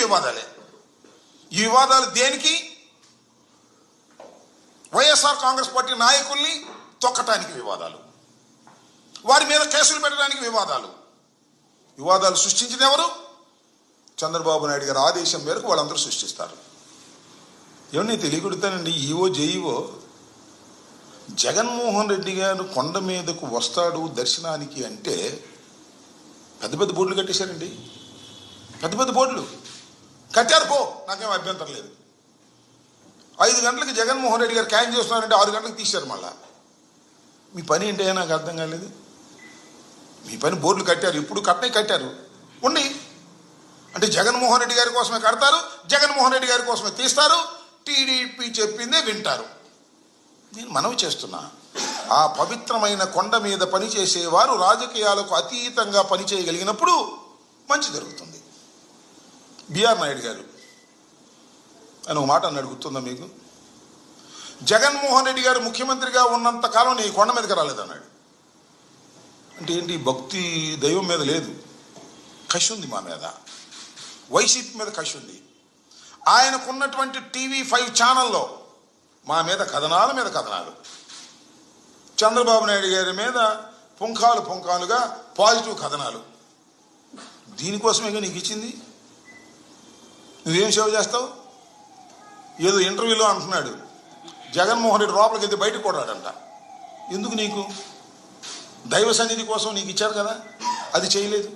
వివాదాలే. ఈ వివాదాలు దేనికి? వైఎస్ఆర్ కాంగ్రెస్ పార్టీ నాయకుల్ని తొక్కటానికి వివాదాలు. వారి మీద కేసులు పెట్టడానికి వివాదాలు. వివాదాలు సృష్టించిన ఎవరు? చంద్రబాబు నాయుడు గారి ఆదేశం మేరకు వాళ్ళందరూ సృష్టిస్తారు. ఏమన్నా తెలియకూడతానండి ఈవో జేఈఓ జగన్మోహన్ రెడ్డి గారు కొండ మీదకు వస్తాడు దర్శనానికి అంటే పెద్ద పెద్ద బోర్డులు కట్టేశారండి. పెద్ద పెద్ద బోర్డులు. కట్టారు పో. నాకేం అభ్యంతరం లేదు. ఐదు గంటలకు జగన్మోహన్ రెడ్డి గారు క్యాన్ చేస్తున్నారంటే ఆరు గంటలకు తీశారు మళ్ళా. మీ పని ఏంటో నాకు అర్థం కాలేదు. మీ పని బోర్డులు కట్టారు ఇప్పుడు కట్టే కట్టారు. ఉండి అంటే జగన్మోహన్ రెడ్డి గారి కోసమే కడతారు జగన్మోహన్ రెడ్డి గారి కోసమే తీస్తారు టీడీపీ చెప్పిందే వింటారు. నేను మనవి చేస్తున్నా. ఆ పవిత్రమైన కొండ మీద పనిచేసేవారు రాజకీయాలకు అతీతంగా పనిచేయగలిగినప్పుడు మంచి జరుగుతుంది. బిఆర్ నాయుడు గారు. అని ఒక మాట అన్నాడు గుర్తుందా మీకు? జగన్మోహన్ రెడ్డి గారు ముఖ్యమంత్రిగా ఉన్నంత కాలం నీ కొండ మీదకి రాలేదన్నాడు అంటే ఏంటి భక్తి దైవం మీద లేదు. కషి ఉంది మా మీద. వైసీపీ మీద కషి ఉంది. ఆయనకున్నటువంటి టీవీ ఫైవ్ ఛానల్లో మా మీద కథనాల మీద కథనాలు. చంద్రబాబు నాయుడు గారి మీద పుంఖాలు పుంఖాలుగా పాజిటివ్ కథనాలు. దీనికోసమే నీకు ఇచ్చింది? నువ్వేం సేవ చేస్తావు? ఏదో ఇంటర్వ్యూలో అంటున్నాడు. జగన్మోహన్ రెడ్డి లోపలికి వెళ్తే బయటకు కొడాడంట ఎందుకు నీకు? దైవ సన్నిధి కోసం నీకు ఇచ్చారు కదా? అది చేయలేదు.